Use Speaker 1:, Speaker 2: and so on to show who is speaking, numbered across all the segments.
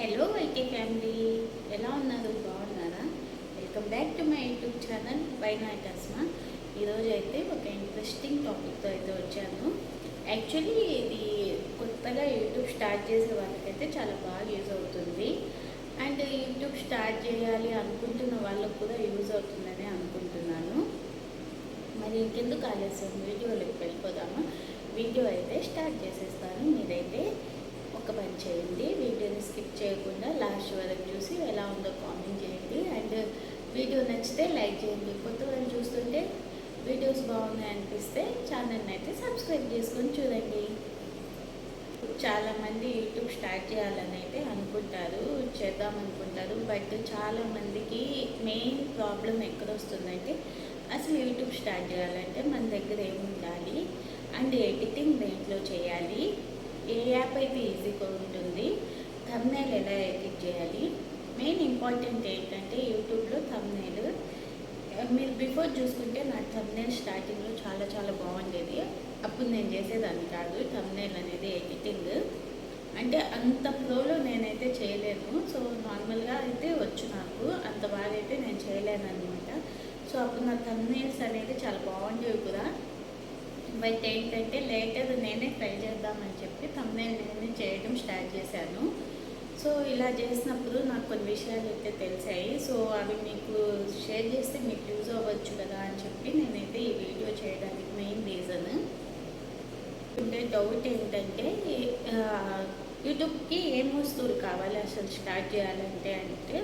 Speaker 1: Hello IT family ఎలా ఉన్నారు? బాగున్నారా? Welcome back to my YouTube channel why not Asma ఈరోజు అయితే ఒక ఇంట్రెస్టింగ్ టాపిక్తో అయితే వచ్చాను. యాక్చువల్లీ ఇది కొత్తగా యూట్యూబ్ స్టార్ట్ చేసే వాళ్ళకైతే చాలా బాగా యూజ్ అవుతుంది. అండ్ యూట్యూబ్ స్టార్ట్ చేయాలి అనుకుంటున్న వాళ్ళకు కూడా యూజ్ అవుతుందని అనుకుంటున్నాను. మరి ఇంకెందుకు ఆలస్యం? వీడియోలోకి వెళ్ళిపోదామా? వీడియో అయితే స్టార్ట్ చేసేస్తాను. మీరైతే ఒక పని చేయండి. వీడియోని స్కిప్ చేయకుండా లాస్ట్ వరకు చూసి ఎలా ఉందో కామెంట్ చేయండి. అండ్ వీడియో నచ్చితే లైక్ చేయండి. కొత్త వాళ్ళు చూస్తుంటే వీడియోస్ బాగున్నాయి అనిపిస్తే ఛానల్ని అయితే సబ్స్క్రైబ్ చేసుకొని చూడండి. చాలామంది యూట్యూబ్ స్టార్ట్ చేయాలని అయితే అనుకుంటారు చేద్దాం అనుకుంటారు. బట్ చాలామందికి మెయిన్ ప్రాబ్లం ఎక్కడ వస్తుందంటే అసలు యూట్యూబ్ స్టార్ట్ చేయాలంటే మన దగ్గర ఏమి ఉండాలి అండ్ ఎడిటింగ్ దేంట్లో చేయాలి? ఏ యాప్ అయితే ఈజీగా ఉంటుంది. థంబ్నైల్ ఎలా ఎడిట్ చేయాలి? మెయిన్ ఇంపార్టెంట్ ఏంటంటే యూట్యూబ్లో థంబ్నైల్. మీరు బిఫోర్ చూసుకుంటే నా థంబ్నైల్ స్టార్టింగ్లో చాలా చాలా బాగుండేది. అప్పుడు నేను చేసేదాన్ని కాదు. థంబ్నైల్ అనేది ఎడిటింగ్. అంటే అంత ప్రోలో నేనైతే చేయలేను. సో నార్మల్గా అయితే వచ్చు నాకు. అంత బాగా అయితే నేను చేయలేను అనమాట సో అప్పుడు నా థంబ్నైల్స్ అనేది చాలా బాగుండేవి కూడా. బట్ ఏంటంటే లేటర్ నేనే ట్రై చేద్దామని చెప్పి థంబ్నైల్ నేనే చేయడం స్టార్ట్ చేశాను. సో ఇలా చేసినప్పుడు నాకు కొన్ని విషయాలు అయితే తెలిసాయి. సో అవి మీకు షేర్ చేస్తే మీకు యూజ్ అవ్వచ్చు కదా అని చెప్పి నేనైతే ఈ వీడియో చేయడానికి మెయిన్ రీజన్ ఉండే డౌట్ ఏంటంటే యూట్యూబ్కి ఏం వస్తువులు కావాలి అసలు స్టార్ట్ చేయాలంటే అంటే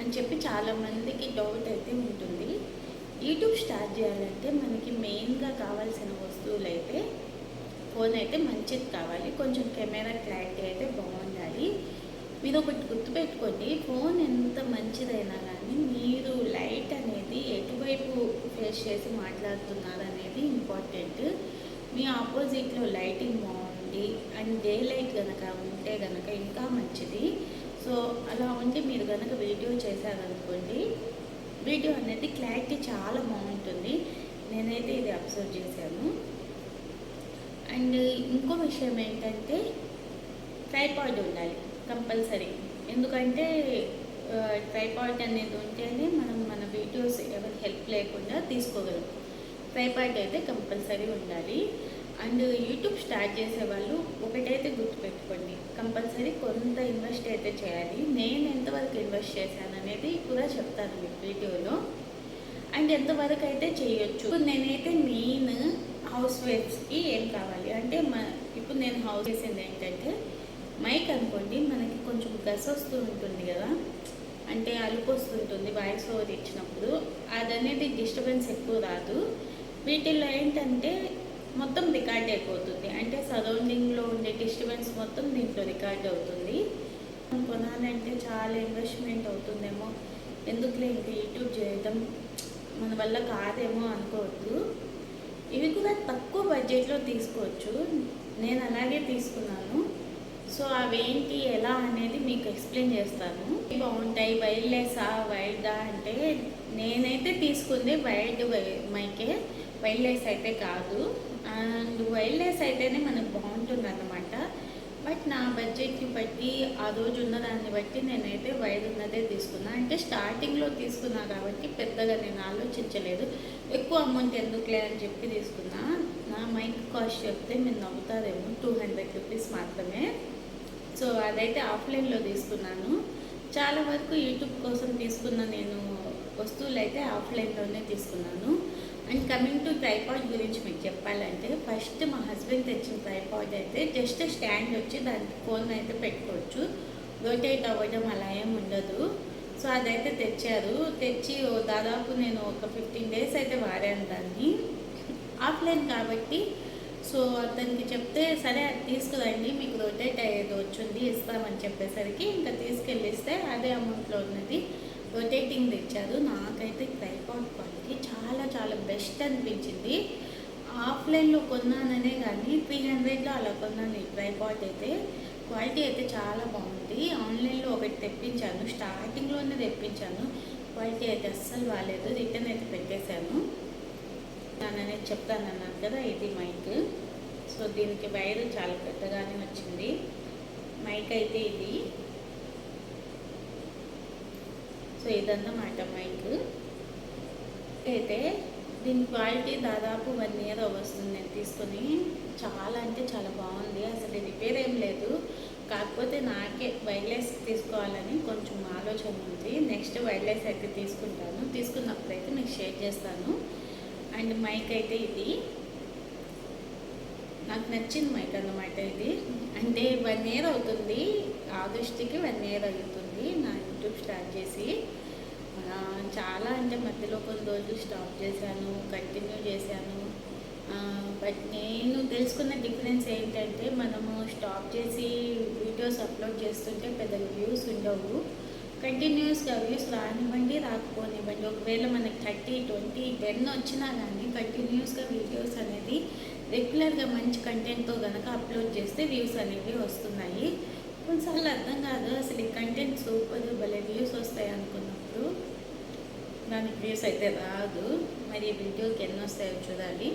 Speaker 1: అని చెప్పి చాలామందికి డౌట్ అయితే ఉంటుంది. యూట్యూబ్ స్టార్ట్ చేయాలంటే మనకి మెయిన్గా కావాల్సిన వస్తువులు అయితే ఫోన్ అయితే మంచిది కావాలి. కొంచెం కెమెరా క్లారిటీ అయితే బాగుండాలి. మీరు ఒకటి గుర్తుపెట్టుకోండి ఫోన్ ఎంత మంచిదైనా కానీ మీరు లైట్ అనేది ఎటువైపు ఫేస్ చేసి మాట్లాడుతున్నారు అనేది ఇంపార్టెంట్. మీ ఆపోజిట్లో లైటింగ్ బాగుంది అండ్ డే లైట్ కనుక ఉంటే కనుక ఇంకా మంచిది. సో అలా ఉండి మీరు కనుక వీడియో చేశారనుకోండి వీడియో అనేది క్లారిటీ చాలా బాగుంటుంది. నేనైతే ఇది అబ్జర్వ్ చేశాను. అండ్ ఇంకో విషయం ఏంటంటే ట్రైపాడ్ ఉండాలి కంపల్సరీ. ఎందుకంటే ట్రైపాడ్ అనేది ఉంటేనే మనం మన వీడియోస్ ఎవరి హెల్ప్ లేకుండా తీసుకోగలం. ట్రైపాడ్ అయితే కంపల్సరీ ఉండాలి. అండ్ యూట్యూబ్ స్టార్ట్ చేసే వాళ్ళు ఒకటైతే గుర్తుపెట్టుకోండి. కంపల్సరీ కొంత ఇన్వెస్ట్ అయితే చేయాలి. నేను ఎంతవరకు ఇన్వెస్ట్ చేశాను అనేది కూడా చెప్తాను మీకు వీడియోలో. అండ్ ఎంతవరకు అయితే చేయొచ్చు నేనైతే మెయిన్ హౌస్ వైఫ్స్కి ఏం కావాలి? అంటే మా ఇప్పుడు నేను హౌస్ చేసింది ఏంటంటే మైక్ అనుకోండి మనకి కొంచెం గస వస్తూ ఉంటుంది కదా. అంటే అలుపు వస్తుంటుంది వాయిస్ ఓవర్ ఇచ్చినప్పుడు. అది అనేది డిస్టర్బెన్స్ ఎక్కువ రాదు. వీటిల్లో ఏంటంటే మొత్తం రికార్డ్ అయిపోతుంది. అంటే సరౌండింగ్లో ఉండే డిస్టర్బెన్స్ మొత్తం దీంట్లో రికార్డ్ అవుతుంది. కొనాలంటే చాలా ఇన్వెస్ట్మెంట్ అవుతుందేమో. ఎందుకులే ఇంకా యూట్యూబ్ చేయడం మన వల్ల కాదేమో అనుకోవద్దు. ఇవి కూడా తక్కువ బడ్జెట్లో తీసుకోవచ్చు. నేను అలాగే తీసుకున్నాను. సో అవేంటి ఎలా అనేది మీకు ఎక్స్ప్లెయిన్ చేస్తాను. బాగుంటాయి వైర్లెస్సా వైర్డా అంటే నేనైతే తీసుకుంది వైర్డ్ మైకే. వైర్లెస్ అయితే కాదు. అండ్ వైర్లెస్ అయితేనే మనకు బాగుంటుంది అన్నమాట బట్ నా బడ్జెట్ని బట్టి ఆ రోజు ఉన్న దాన్ని బట్టి నేనైతే వైర్ ఉన్నదే తీసుకున్నా. అంటే స్టార్టింగ్లో తీసుకున్నా కాబట్టి పెద్దగా నేను ఆలోచించలేదు. ఎక్కువ అమౌంట్ ఎందుకులే అని చెప్పి తీసుకున్నా. నా మైక్ కాస్ట్ చెప్తే మీరు నవ్వుతారేమో టూ హండ్రెడ్ రూపీస్ మాత్రమే. సో అదైతే ఆఫ్లైన్లో తీసుకున్నాను. చాలా వరకు యూట్యూబ్ కోసం తీసుకున్న నేను వస్తువులు అయితే ఆఫ్లైన్లోనే తీసుకున్నాను. అండ్ కమింగ్ టు ట్రైపాడ్ గురించి మీకు చెప్పాలంటే ఫస్ట్ మా హస్బెండ్ తెచ్చిన ట్రైపాడ్ అయితే జస్ట్ స్టాండ్ వచ్చి దానికి ఫోన్ అయితే పెట్టుకోవచ్చు. రొటేట్ అవ్వడం అలా ఏం ఉండదు. సో అదైతే తెచ్చారు. తెచ్చి ఓ దాదాపు నేను ఒక ఫిఫ్టీన్ డేస్ అయితే వాడాను దాన్ని. ఆఫ్లైన్ కాబట్టి సో అతనికి చెప్తే సరే అది తీసుకురండి మీకు రొటేట్ అయ్యేది వచ్చింది ఇస్తామని చెప్పేసరికి ఇంకా తీసుకెళ్ళిస్తే అదే అమౌంట్లో ఉన్నది. రొటేటింగ్ తెచ్చారు. నాకైతే ట్రైపాడ్ క్వాలిటీ చాలా చాలా బెస్ట్ అనిపించింది. ఆఫ్లైన్లో కొన్నాననే కానీ త్రీ హండ్రెడ్లో అలా కొన్నాను ఈ ట్రైపాడ్ అయితే. క్వాలిటీ అయితే చాలా బాగుంది. ఆన్లైన్లో ఒకటి తెప్పించాను. స్టార్టింగ్లోనే తెప్పించాను. క్వాలిటీ అయితే అస్సలు బాగాలేదు రిటర్న్ అయితే పెట్టేశాను. నన్ను అనేది చెప్తానన్నాను కదా ఇది మైక్ సో దీనికి వైర్ చాలా పెద్దగానే వచ్చింది. మైక్ అయితే ఇది. సో ఇదన్నమాట మైక్ అయితే దీని క్వాలిటీ దాదాపు వన్ ఇయర్ వస్తుంది నేను తీసుకొని చాలా అంటే చాలా బాగుంది. అసలు రిపేర్ ఏం లేదు. కాకపోతే నాకే వైర్లెస్ తీసుకోవాలని కొంచెం ఆలోచన ఉంది. నెక్స్ట్ వైర్లెస్ అయితే తీసుకుంటాను. తీసుకున్నప్పుడు అయితే మీకు షేర్ చేస్తాను. అండ్ మైక్ అయితే ఇది. నాకు నచ్చింది మైక్ అన్నమాట ఇది. అంటే వన్ ఇయర్ అవుతుంది. ఆగస్టుకి వన్ ఇయర్ అవుతుంది. నా యూట్యూబ్ స్టార్ట్ చేసి చాలా అంటే మధ్యలో కొన్ని రోజులు స్టాప్ చేశాను కంటిన్యూ చేశాను. బట్ నేను తెలుసుకున్న డిఫరెన్స్ ఏంటంటే మనము స్టాప్ చేసి వీడియోస్ అప్లోడ్ చేస్తుంటే పెద్ద వ్యూస్ ఉండవు. కంటిన్యూస్గా వ్యూస్ రానివ్వండి రాకపోనివ్వండి. ఒకవేళ మనకి థర్టీ ట్వంటీ టెన్ వచ్చినా కానీ కంటిన్యూస్గా వీడియోస్ అనేది రెగ్యులర్గా మంచి కంటెంట్తో కనుక అప్లోడ్ చేస్తే వ్యూస్ అనేవి వస్తున్నాయి. కొన్నిసార్లు అర్థం కాదు. అసలు ఈ కంటెంట్ సూపర్ భలే వ్యూస్ వస్తాయి అనుకున్నప్పుడు దానికి వ్యూస్ అయితే రాదు. మరి వీడియోకి ఎన్ని వస్తాయో చూడాలి.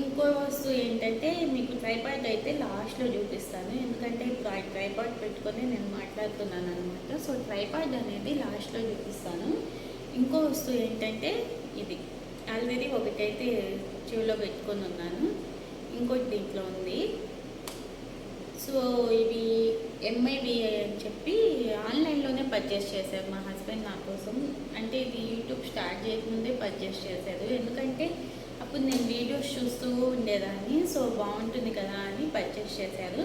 Speaker 1: ఇంకో వస్తువు ఏంటంటే మీకు ట్రైపాడ్ అయితే లాస్ట్లో చూపిస్తాను. ఎందుకంటే ఇప్పుడు ఆ ట్రైపాడ్ పెట్టుకొని నేను మాట్లాడుతున్నాను అనమాట సో ట్రైపాడ్ అనేది లాస్ట్లో చూపిస్తాను. ఇంకో వస్తువు ఏంటంటే ఇది. ఆల్రెడీ ఒకటైతే చెవిలో పెట్టుకొని ఉన్నాను. ఇంకోటి దీంట్లో ఉంది. సో ఇవి ఎంఐబిఐ అని చెప్పి ఆన్లైన్లోనే పర్చేస్ చేశారు మా హస్బెండ్ నా కోసం. అంటే ఇది యూట్యూబ్ స్టార్ట్ చేయకముందే పర్చేస్ చేశారు. ఎందుకంటే అప్పుడు నేను వీడియోస్ చూస్తూ ఉండేదాన్ని. సో బాగుంటుంది కదా అని పర్చేస్ చేశారు.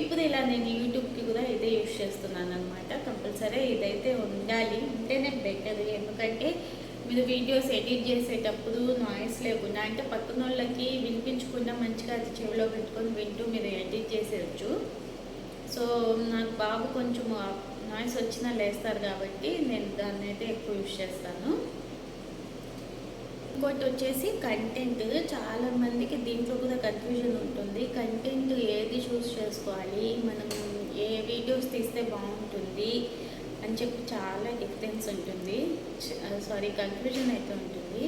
Speaker 1: ఇప్పుడు ఇలా నేను యూట్యూబ్కి కూడా ఇదే యూస్ చేస్తున్నాను అనమాట కంపల్సరీ ఇదైతే ఉండాలి. ఉంటేనే బెటర్ ఎందుకంటే మీరు వీడియోస్ ఎడిట్ చేసేటప్పుడు నాయిస్ లేకుండా అంటే పక్కన వాళ్ళకి వినిపించకుండా మంచిగా అది చెవిలో పెట్టుకొని వింటూ మీరు ఎడిట్ చేసేయచ్చు. సో నాకు బాబు కొంచెం నాయిస్ వచ్చినా లేస్తారు కాబట్టి నేను దాన్ని అయితే ఎక్కువ యూజ్ చేస్తాను. ఇంకోటి వచ్చేసి కంటెంట్. చాలా మందికి దీంట్లో కూడా కన్ఫ్యూజన్ ఉంటుంది. కంటెంట్ ఏది చూస్ చేసుకోవాలి? మనం ఏ వీడియోస్ తీస్తే బాగుంటుంది? అని చెప్పి చాలా డిఫరెన్స్ ఉంటుంది. సారీ కన్ఫ్యూజన్ అయితే ఉంటుంది.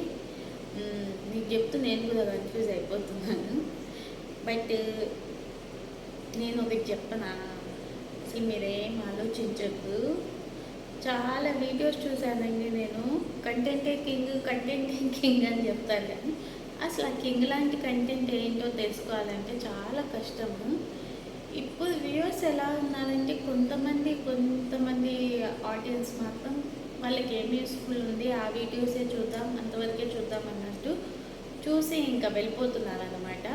Speaker 1: మీకు చెప్తూ నేను కూడా కన్ఫ్యూజ్ అయిపోతున్నాను. బట్ నేను ఒకటి చెప్పనా? అసలు మీరేం ఆలోచించద్దు. చాలా వీడియోస్ చూశానండి నేను. కంటెంటే కింగ్ కంటెంటే కింగ్ అని చెప్తాను కానీ అసలు ఆ కింగ్ లాంటి కంటెంట్ ఏంటో తెలుసుకోవాలంటే చాలా కష్టము. ఇప్పుడు వ్యూవర్స్ ఎలా ఉన్నారంటే కొంతమంది కొంతమంది ఆడియన్స్ మాత్రం వాళ్ళకి ఏం యూస్ఫుల్ ఉంది ఆ వీడియోసే చూద్దాం అంతవరకే చూద్దాం అన్నట్టు చూసి ఇంకా వెళ్ళిపోతున్నారు అనమాట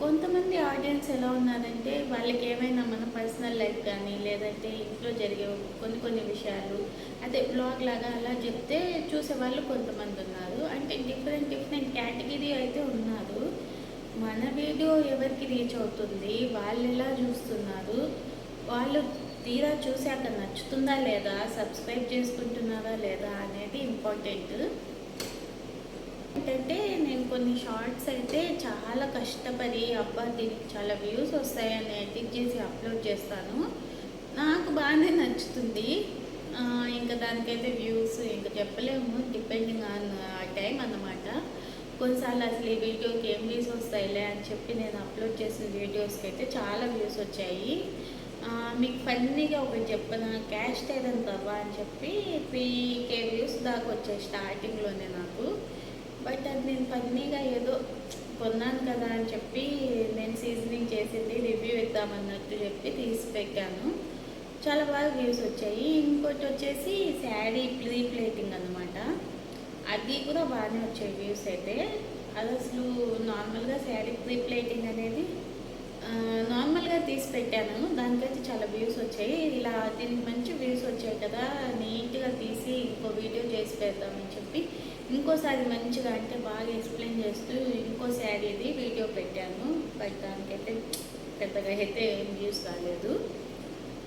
Speaker 1: కొంతమంది ఆడియన్స్ ఎలా ఉన్నారంటే వాళ్ళకి ఏమైనా మన పర్సనల్ లైఫ్ కానీ లేదంటే ఇంట్లో జరిగే కొన్ని కొన్ని విషయాలు అదే బ్లాగ్ లాగా అలా చెప్తే చూసే వాళ్ళు కొంతమంది ఉన్నారు. అంటే డిఫరెంట్ డిఫరెంట్ కేటగిరీ అయితే ఉన్నారు. మన వీడియో ఎవరికి రీచ్ అవుతుంది? వాళ్ళు ఎలా చూస్తున్నారు? వాళ్ళు తీరా చూశాక నచ్చుతుందా లేదా? సబ్స్క్రైబ్ చేసుకుంటున్నారా లేదా అనేది ఇంపార్టెంట్. ఏంటంటే నేను కొన్ని షార్ట్స్ అయితే చాలా కష్టపడి అబ్బా దీనికి చాలా వ్యూస్ వస్తాయని ఎడిట్ చేసి అప్లోడ్ చేస్తాను. నాకు బాగానే నచ్చుతుంది. ఇంకా దానికైతే వ్యూస్ ఇంకా చెప్పలేము. డిపెండింగ్ ఆన్ ఆ టైం అన్నమాట. కొన్నిసార్లు అసలు ఈ వీడియోకి ఏం వ్యూస్ వస్తాయిలే అని చెప్పి నేను అప్లోడ్ చేసిన వీడియోస్కి అయితే చాలా వ్యూస్ వచ్చాయి. మీకు ఫన్నీగా ఒకటి చెప్పిన? క్యాష్ టైరన్ తవ్వా అని చెప్పి త్రీకే వ్యూస్ దాకా వచ్చాయి స్టార్టింగ్లోనే నాకు. బట్ అది నేను ఫన్నీగా ఏదో కొన్నాను కదా అని చెప్పి నేను సీజనింగ్ చేసింది రివ్యూ ఇద్దామన్నట్టు చెప్పి తీసి పెట్టాను చాలా బాగా వ్యూస్ వచ్చాయి. ఇంకోటి వచ్చేసి శారీ ప్రీ ప్లేటింగ్ అనమాట అది కూడా బాగానే వచ్చాయి వ్యూస్ అయితే. అది అసలు నార్మల్గా శారీ ప్రీ ప్లేటింగ్ అనేది నార్మల్గా తీసి పెట్టాను. దానికైతే చాలా వ్యూస్ వచ్చాయి. ఇలా దీనికి మంచి వ్యూస్ వచ్చాయి కదా నీట్గా తీసి ఇంకో వీడియో చేసి పెడదామని చెప్పి ఇంకోసారి మంచిగా అంటే బాగా ఎక్స్ప్లెయిన్ చేస్తూ ఇంకో శారీది వీడియో పెట్టాను. బట్ దానికైతే పెద్దగా అయితే ఏం వ్యూస్ రాలేదు.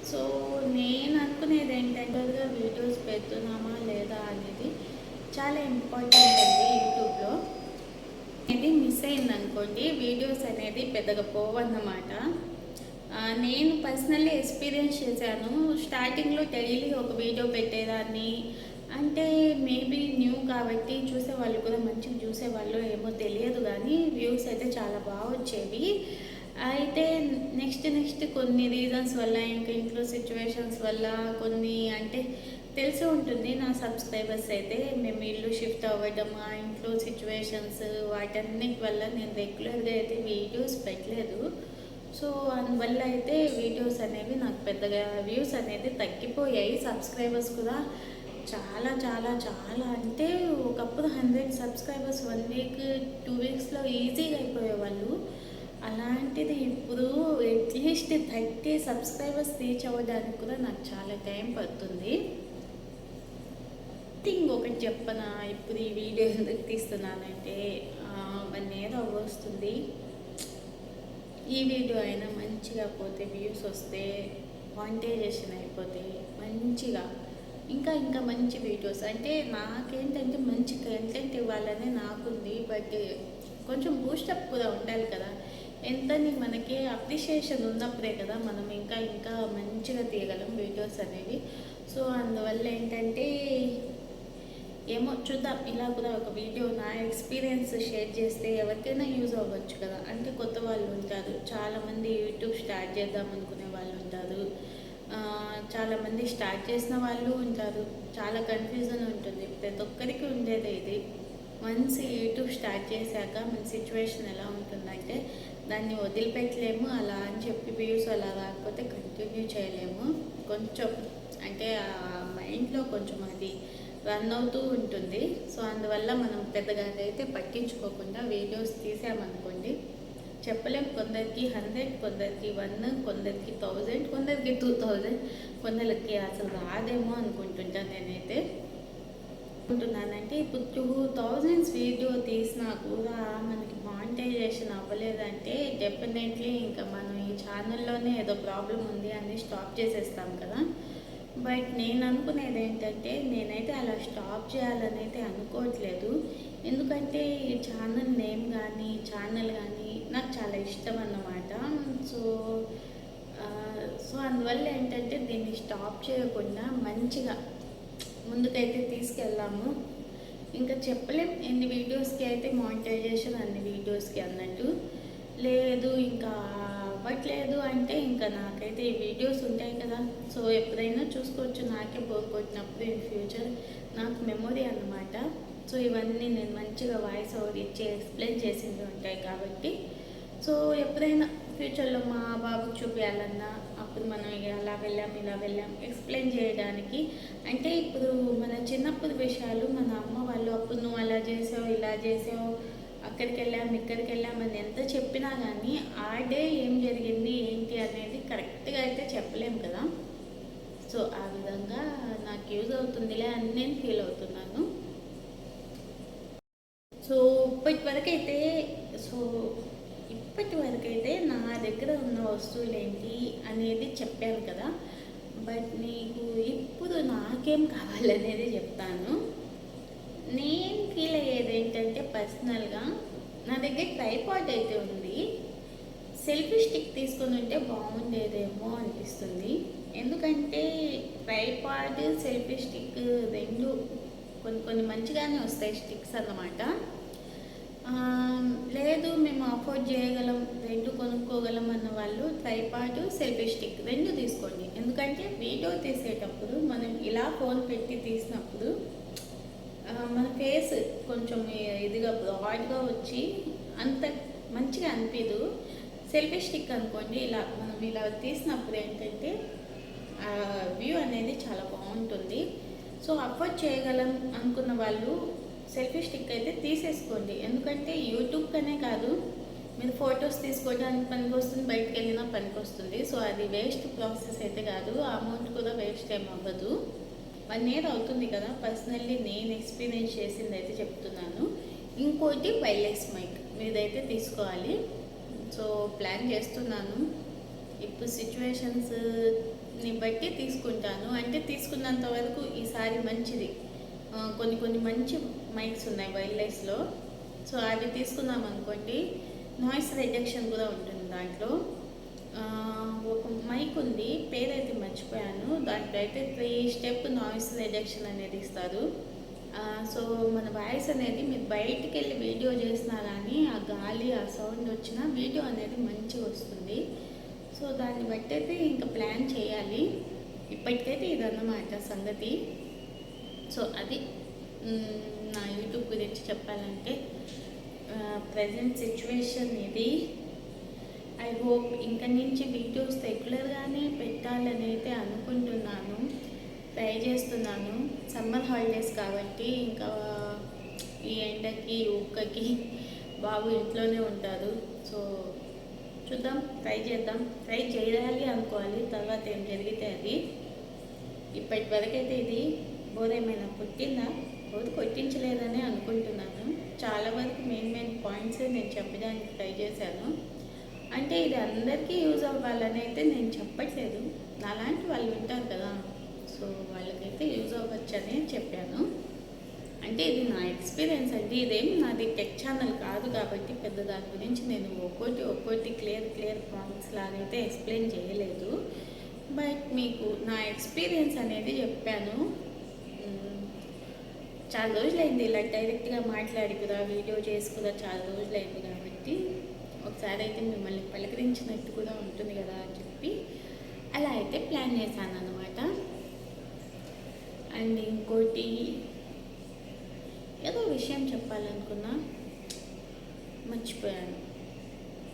Speaker 1: సో నేను అనుకునేది ఏంటంటే వీడియోస్ పెడుతున్నామా లేదా అనేది చాలా ఇంపార్టెంట్ అండి యూట్యూబ్లో. ఇది మిస్ అయింది అనుకోండి వీడియోస్ అనేది పెద్దగా పోవన్నమాట. నేను పర్సనల్లీ ఎక్స్పీరియన్స్ చేశాను. స్టార్టింగ్లో డైలీ ఒక వీడియో పెట్టేదాన్ని. అంటే మేబీ న్యూ కాబట్టి చూసే వాళ్ళు కూడా మంచిగా చూసేవాళ్ళు ఏమో తెలియదు కానీ వ్యూస్ అయితే చాలా బాగా వచ్చేవి. అయితే నెక్స్ట్ నెక్స్ట్ కొన్ని రీజన్స్ వల్ల ఇంకా ఇంట్లో సిచ్యువేషన్స్ వల్ల కొన్ని అంటే తెలిసి ఉంటుంది నా సబ్స్క్రైబర్స్ అయితే. మేము ఇల్లు షిఫ్ట్ అవ్వడం ఆ ఇంట్లో సిచ్యువేషన్స్ వాటన్నిటి వల్ల నేను రెగ్యులర్గా అయితే వీడియోస్ పెట్టలేదు. సో అందువల్ల అయితే వీడియోస్ అనేవి నాకు పెద్దగా వ్యూస్ అనేది తగ్గిపోయాయి. సబ్స్క్రైబర్స్ కూడా చాలా చాలా చాలా అంటే ఒకప్పుడు hundred subscribers one week two వీక్స్లో ఈజీగా అయిపోయేవాళ్ళు. అలాంటిది ఇప్పుడు అట్లీస్ట్ థర్టీ సబ్స్క్రైబర్స్ రీచ్ అవ్వడానికి కూడా నాకు చాలా టైం పడుతుంది. ఇంకొకటి చెప్పనా? ఇప్పుడు ఈ వీడియో ఎందుకు తీస్తున్నానంటే వన్ ఇయర్ అవ్వస్తుంది ఈ వీడియో అయినా మంచిగా పోతే వ్యూస్ వస్తే మానిటైజేషన్ అయిపోతే మంచిగా. ఇంకా ఇంకా మంచి వీడియోస్. అంటే నాకేంటంటే మంచి కంటెంట్ ఇవ్వాలని నాకుంది. బట్ కొంచెం బూస్టప్ కూడా ఉండాలి కదా. ఎంతని మనకి అప్రిషియేషన్ ఉన్నప్పుడే కదా మనం ఇంకా ఇంకా మంచిగా తీయగలం వీడియోస్ అనేవి. సో అందువల్ల ఏంటంటే ఏమో చూద్దాం. ఇలా కూడా ఒక వీడియో నా ఎక్స్పీరియన్స్ షేర్ చేస్తే ఎవరికైనా యూజ్ అవ్వచ్చు కదా. అంటే కొత్త వాళ్ళు ఉంటారు. చాలామంది యూట్యూబ్ స్టార్ట్ చేద్దాం అనుకునే వాళ్ళు ఉంటారు. చాలామంది స్టార్ట్ చేసిన వాళ్ళు ఉంటారు. చాలా కన్ఫ్యూజన్ ఉంటుంది. ప్రతి ఒక్కరికి ఉండేది ఇది. వన్స్ యూట్యూబ్ స్టార్ట్ చేశాక మన సిచ్యువేషన్ ఎలా ఉంటుందంటే దాన్ని వదిలిపెట్టలేము. అలా అని చెప్పి వ్యూస్ అలా రాకపోతే కంటిన్యూ చేయలేము. కొంచెం అంటే ఆ మైండ్లో కొంచెం అది రన్ అవుతూ ఉంటుంది. సో అందువల్ల మనం పెద్దగా అయితే పట్టించుకోకుండా వీడియోస్ తీసామనుకోండి చెప్పలేం. కొందరికి హండ్రెడ్ కొందరికి వన్ కొందరికి థౌజండ్ కొందరికి టూ థౌజండ్ కొందరికి అసలు రాదేమో అనుకుంటుంటాను నేనైతే. అనుకుంటున్నానంటే ఇప్పుడు టూ థౌజండ్స్ వీడియో తీసినా కూడా మనకి మానిటైజేషన్ అవ్వలేదంటే డెఫినెట్లీ ఇంకా మనం ఈ ఛానల్లోనే ఏదో ప్రాబ్లం ఉంది అని స్టాప్ చేసేస్తాం కదా. బట్ నేను అనుకునేది ఏంటంటే నేనైతే అలా స్టాప్ చేయాలని అయితే అనుకోవట్లేదు. ఎందుకంటే ఈ ఛానల్ నేమ్ కానీ ఛానల్ కానీ నాకు చాలా ఇష్టం అన్నమాట. సో సో అందువల్ల ఏంటంటే దీన్ని స్టాప్ చేయకుండా మంచిగా ముందుకైతే తీసుకెళ్ళాము ఇంకా చెప్పలేం ఎన్ని వీడియోస్కి అయితే మానిటైజేషన్ అన్ని వీడియోస్కి అన్నట్టు. లేదు ఇంకా అవ్వట్లేదు అంటే ఇంకా నాకైతే ఈ వీడియోస్ ఉంటాయి కదా. సో ఎప్పుడైనా చూసుకోవచ్చు. నాకే బోర్ కొట్టినప్పుడు ఇన్ ఫ్యూచర్ నాకు మెమొరీ అనమాట సో ఇవన్నీ నేను మంచిగా వాయిస్ ఓవర్ ఇచ్చి ఎక్స్ప్లెయిన్ చేసింది ఉంటాయి కాబట్టి. సో ఎప్పుడైనా ఫ్యూచర్లో మా బాబుకి చూపించాలన్నా అప్పుడు మనం అలా వెళ్ళాం ఇలా వెళ్ళాం ఎక్స్ప్లెయిన్ చేయడానికి. అంటే ఇప్పుడు మన చిన్నప్పుడు విషయాలు మన అమ్మ వాళ్ళు అప్పుడు నువ్వు అలా చేసావు ఇలా చేసావు అక్కడికి వెళ్ళాం ఇక్కడికి వెళ్ళాం అని ఎంత చెప్పినా కానీ ఆ డే ఏం జరిగింది ఏంటి అనేది కరెక్ట్గా అయితే చెప్పలేం కదా. సో ఆ విధంగా నాకు యూజ్ అవుతుందిలే అని నేను ఫీల్ అవుతున్నాను. సో ఇప్పటి వరకు అయితే సో ఇప్పటి వరకు అయితే నా దగ్గర ఉన్న వస్తువులు ఏంటి అనేది చెప్పాను కదా. బట్ నీకు ఇప్పుడు నాకేం కావాలనేది చెప్తాను. నేను ఫీల్ అయ్యేది ఏంటంటే పర్సనల్గా నా దగ్గర ట్రైపాడ్ అయితే ఉంది. సెల్ఫీ స్టిక్ తీసుకుని ఉంటే బాగుండేదేమో అనిపిస్తుంది. ఎందుకంటే ట్రైపాడ్ సెల్ఫీ స్టిక్ రెండు కొన్ని కొన్ని మంచిగానే వస్తాయి స్టిక్స్ అన్నమాట. లేదు మేము అఫోర్డ్ చేయగలం రెండు కొనుక్కోగలం అన్న వాళ్ళు ట్రైపాడ్ సెల్ఫీ స్టిక్ రెండు తీసుకోండి. ఎందుకంటే వీడియో తీసేటప్పుడు మనం ఇలా ఫోన్ పెట్టి తీసినప్పుడు మన ఫేస్ కొంచెం ఇదిగా బ్రాడ్గా వచ్చి అంత మంచిగా అనిపించదు సెల్ఫీ స్టిక్ అనుకోండి ఇలా మనం ఇలా తీసినప్పుడు ఏంటంటే వ్యూ అనేది చాలా బాగుంటుంది. సో అఫోర్డ్ చేయగలం అనుకున్న వాళ్ళు సెల్ఫీ స్టిక్ అయితే తీసేసుకోండి. ఎందుకంటే యూట్యూబ్కనే కాదు మీరు ఫొటోస్ తీసుకోవడానికి పనికి వస్తుంది బయటకు వెళ్ళినా పనికి వస్తుంది సో అది వేస్ట్ ప్రాసెస్ అయితే కాదు అమౌంట్ కూడా వేస్ట్ ఏం అవ్వదు. వన్ ఇయర్ అవుతుంది కదా పర్సనల్లీ నేను ఎక్స్పీరియన్స్ చేసింది అయితే చెప్తున్నాను. ఇంకోటి వైర్లెస్ మైక్ మీదైతే తీసుకోవాలి. సో ప్లాన్ చేస్తున్నాను. ఇప్పుడు సిచ్యువేషన్స్ని బట్టి తీసుకుంటాను. అంటే తీసుకున్నంత వరకు ఈసారి మంచిది. కొన్ని కొన్ని మంచి మైక్స్ ఉన్నాయి వైర్లెస్లో. సో అవి తీసుకున్నాం అనుకోండి నాయిస్ రిడక్షన్ కూడా ఉంటుంది దాంట్లో. ఒక మైక్ ఉంది పేరైతే మర్చిపోయాను. దాంట్లో అయితే త్రీ స్టెప్ నాయిస్ రిడక్షన్ అనేది ఇస్తారు. సో మన వాయిస్ అనేది మీరు బయటికి వెళ్ళి వీడియో చేసినా కానీ ఆ గాలి ఆ సౌండ్ వచ్చినా వీడియో అనేది మంచిగా వస్తుంది. సో దాన్ని బట్టి అయితే ఇంకా ప్లాన్ చేయాలి. ఇప్పటికైతే ఇదన్నమాట సంగతి. సో అది నా యూట్యూబ్ గురించి చెప్పాలంటే ప్రజెంట్ సిచ్యువేషన్ ఇది. ఐ హోప్ ఇంక నుంచి వీడియోస్ రెగ్యులర్గానే పెట్టాలని అయితే అనుకుంటున్నాను. ట్రై చేస్తున్నాను. సమ్మర్ హాలిడేస్ కాబట్టి ఇంకా ఈ ఎండకి ఉక్కకి బాబు ఇంట్లోనే ఉంటారు సో చూద్దాం ట్రై చేద్దాం. ట్రై చేయాలి అనుకోవాలి. తర్వాత ఏం జరిగితే అది. ఇప్పటి వరకైతే ఇది బోర్ ఏమైనా పుట్టిందా బోరు కొట్టించలేదని అనుకుంటున్నాను. చాలా వరకు మెయిన్ మెయిన్ పాయింట్స్ నేను చెప్పడానికి ట్రై చేశాను. అంటే ఇది అందరికీ యూజ్ అవ్వాలని అయితే నేను చెప్పట్లేదు. నాలాంటి వాళ్ళు వింటారు కదా. సో వాళ్ళకైతే యూజ్ అవ్వచ్చని చెప్పాను. అంటే ఇది నా ఎక్స్పీరియన్స్ అండి. ఇదేమి నాది టెక్ ఛానల్ కాదు కాబట్టి పెద్ద దాని గురించి నేను ఒక్కోటి ఒక్కోటి క్లియర్ క్లియర్ పాయింట్స్ లాగైతే ఎక్స్ప్లెయిన్ చేయలేదు. బట్ మీకు నా ఎక్స్పీరియన్స్ అనేది చెప్పాను. చాలా రోజులైంది ఇలా డైరెక్ట్గా మాట్లాడి వీడియో చేసి చాలా రోజులైంది కాబట్టి. ఒకసారి అయితే మిమ్మల్ని పలకరించినట్టు కూడా ఉంటుంది కదా అని చెప్పి అలా అయితే ప్లాన్ చేశాను అనమాట అండ్ ఇంకోటి ఏదో విషయం చెప్పాలనుకున్నా మర్చిపోయాను.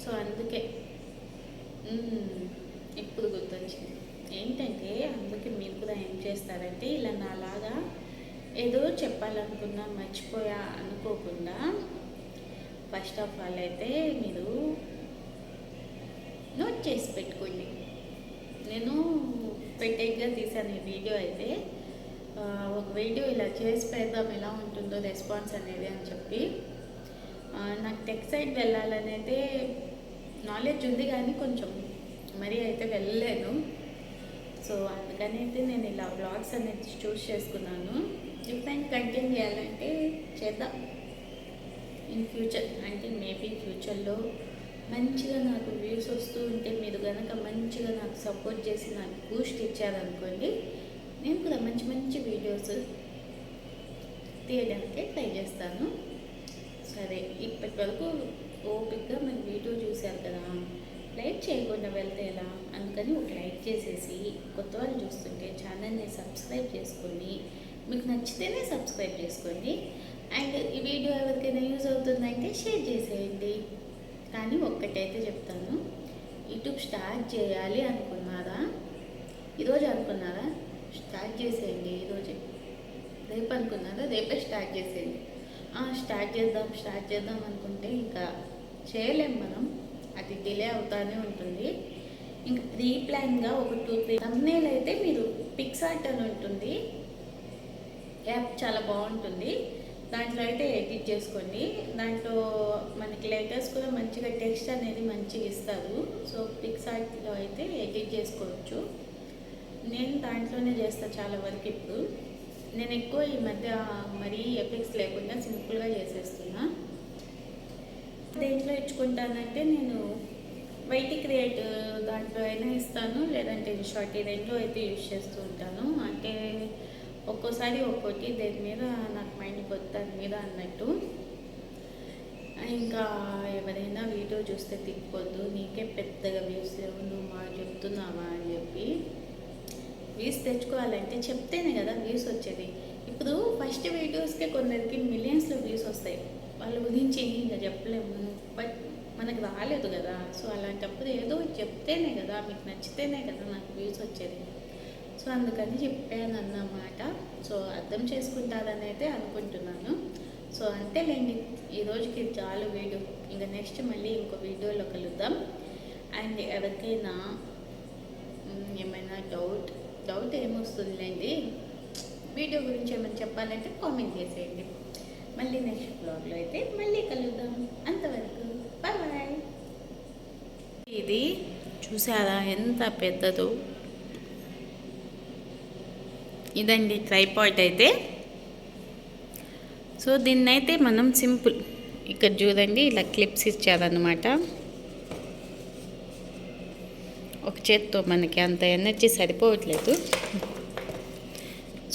Speaker 1: సో అందుకే. ఇప్పుడు గుర్తొచ్చింది. ఏంటంటే అందుకే మీరు కూడా ఏం చేస్తారంటే ఇలా నాలాగా ఏదో చెప్పాలనుకున్నా మర్చిపోయా అనుకోకుండా ఫస్ట్ ఆఫ్ ఆల్ అయితే మీరు నోట్ చేసి పెట్టుకోండి. నేను పెట్టేగా తీసాను ఈ వీడియో అయితే. ఒక వీడియో ఇలా చేసి పెడదాం ఎలా ఉంటుందో రెస్పాన్స్ అనేది అని చెప్పి. నాకు టెక్ సైడ్ వెళ్ళాలని అయితే నాలెడ్జ్ ఉంది కానీ కొంచెం మరీ అయితే వెళ్ళలేను. సో అందుకని అయితే నేను ఇలా బ్లాగ్స్ అనేది చూస్ చేసుకున్నాను. డిఫరెంట్ కంటెంట్ చేయాలంటే చేద్దాం. ఇన్ ఫ్యూచర్ అంటే మేబీ ఫ్యూచర్లో మంచిగా నాకు వ్యూస్ వస్తూ ఉంటే మీరు కనుక మంచిగా నాకు సపోర్ట్ చేసి నాకు బూస్ట్ ఇచ్చారనుకోండి నేను కూడా మంచి మంచి వీడియోస్ తీయడానికి ట్రై చేస్తాను. సరే ఇప్పటి వరకు ఓపిక్గా మన వీడియో చూశారు కదా. లైక్ చేయకుండా వెళ్తే ఎలా? అందుకని ఒక లైక్ చేసేసి కొత్త వాళ్ళు చూస్తుంటే ఛానల్ని సబ్స్క్రైబ్ చేసుకోండి మీకు నచ్చితేనే సబ్స్క్రైబ్ చేసుకోండి. అండ్ ఈ వీడియో ఎవరికైనా యూజ్ అవుతుందంటే షేర్ చేసేయండి. కానీ ఒక్కటైతే చెప్తాను. యూట్యూబ్ స్టార్ట్ చేయాలి అనుకున్నారా? ఈరోజు అనుకున్నారా? స్టార్ట్ చేసేయండి ఈరోజే. రేపు అనుకున్నారా? రేపే స్టార్ట్ చేసేయండి. స్టార్ట్ చేద్దాం స్టార్ట్ చేద్దాం అనుకుంటే ఇంకా చేయలేం మనం. అది డిలే అవుతానే ఉంటుంది. ఇంకా ప్రీ ప్లాన్గా ఒక టూ త్రీ కంపెనీలు అయితే మీరు పిక్సార్ట్ అని ఉంటుంది. యాప్ చాలా బాగుంటుంది. దాంట్లో అయితే ఎడిట్ చేసుకోండి. దాంట్లో మనకి లెటర్స్ కూడా మంచిగా టెక్స్ట్ అనేది మంచిగా ఇస్తారు. సో పిక్సార్ట్లో అయితే ఎడిట్ చేసుకోవచ్చు. నేను దాంట్లోనే చేస్తా చాలా వరకు ఇప్పుడు. నేను ఎక్కువ ఈ మధ్య మరీ ఎఫెక్ట్స్ లేకుండా సింపుల్గా చేసేస్తున్నా. దేంట్లో ఇచ్చుకుంటానంటే నేను వైటీ క్రియేట్ దాంట్లో అయినా ఇస్తాను. లేదంటే షార్ట్ రెండో అయితే యూజ్ చేస్తూ ఉంటాను. అంటే ఒక్కోసారి ఒక్కోటి దేని మీద నాకు మైండ్కి కొత్త దాని మీద అన్నట్టు. ఇంకా ఎవరైనా వీడియో చూస్తే తిప్పొద్దు నీకే పెద్దగా వ్యూస్ లేవు నువ్వు మా చెప్తున్నావా అని చెప్పి. వ్యూస్ తెచ్చుకోవాలంటే చెప్తేనే కదా వ్యూస్ వచ్చేది. ఇప్పుడు ఫస్ట్ వీడియోస్కే కొందరికి మిలియన్స్లో వ్యూస్ వస్తాయి. వాళ్ళ గురించి ఇంకా చెప్పలేము. బట్ మనకు రాలేదు కదా. సో అలాంటప్పుడు ఏదో చెప్తేనే కదా మీకు నచ్చితేనే కదా నాకు వ్యూస్ వచ్చేది. సో అందుకని చెప్పాను అన్నమాట సో అర్థం చేసుకుంటారని అయితే అనుకుంటున్నాను. సో అంతేలేండి ఈ రోజుకి చాలు వీడియో. ఇంకా నెక్స్ట్ మళ్ళీ ఇంకో వీడియోలో కలుద్దాం. అండ్ ఎవరికైనా ఏమైనా డౌట్ డౌట్ ఏమొస్తుందండి వీడియో గురించి ఏమైనా చెప్పాలంటే కామెంట్ చేసేయండి. మళ్ళీ నెక్స్ట్ బ్లాగ్లో అయితే మళ్ళీ కలుద్దాం. అంతవరకు బాయ్ బాయ్. ఇది చూసారా ఎంత పెద్దదో? ఇదండి ట్రైపాట్ అయితే. సో దీన్నైతే మనం సింపుల్. ఇక్కడ చూడండి ఇలా క్లిప్స్ ఇచ్చారనమాట ఒక చేత్తో మనకి అంత ఎనర్జీ సరిపోవట్లేదు.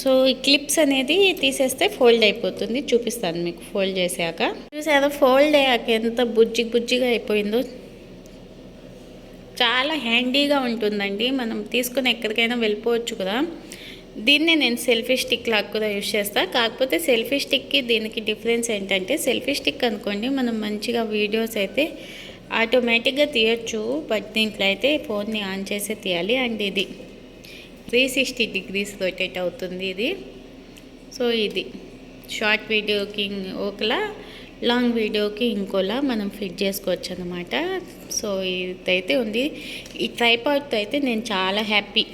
Speaker 1: సో ఈ క్లిప్స్ అనేది తీసేస్తే ఫోల్డ్ అయిపోతుంది. చూపిస్తాను మీకు ఫోల్డ్ చేశాక. చూసారా ఫోల్డ్ అయ్యాక ఎంత బుజ్జి బుజ్జిగా అయిపోయిందో. చాలా హ్యాండీగా ఉంటుందండి. మనం తీసుకుని ఎక్కడికైనా వెళ్ళిపోవచ్చు కదా. దీన్ని నేను సెల్ఫీ స్టిక్ లాగా కూడా యూజ్ చేస్తా. కాకపోతే సెల్ఫీ స్టిక్కి దీనికి డిఫరెన్స్ ఏంటంటే సెల్ఫీ స్టిక్ అనుకోండి మనం మంచిగా వీడియోస్ అయితే ఆటోమేటిక్గా తీయొచ్చు. బట్ దీంట్లో అయితే ఫోన్ని ఆన్ చేసే తీయాలి. అండ్ ఇది త్రీ సిక్స్టీ డిగ్రీస్ రొటేట్ అవుతుంది ఇది. సో ఇది షార్ట్ వీడియోకి ఒకలా లాంగ్ వీడియోకి ఇంకోలా మనం ఫిట్ చేసుకోవచ్చు అనమాట సో ఇదైతే ఉంది. ఈ ట్రైపాడ్తో అయితే నేను చాలా హ్యాపీ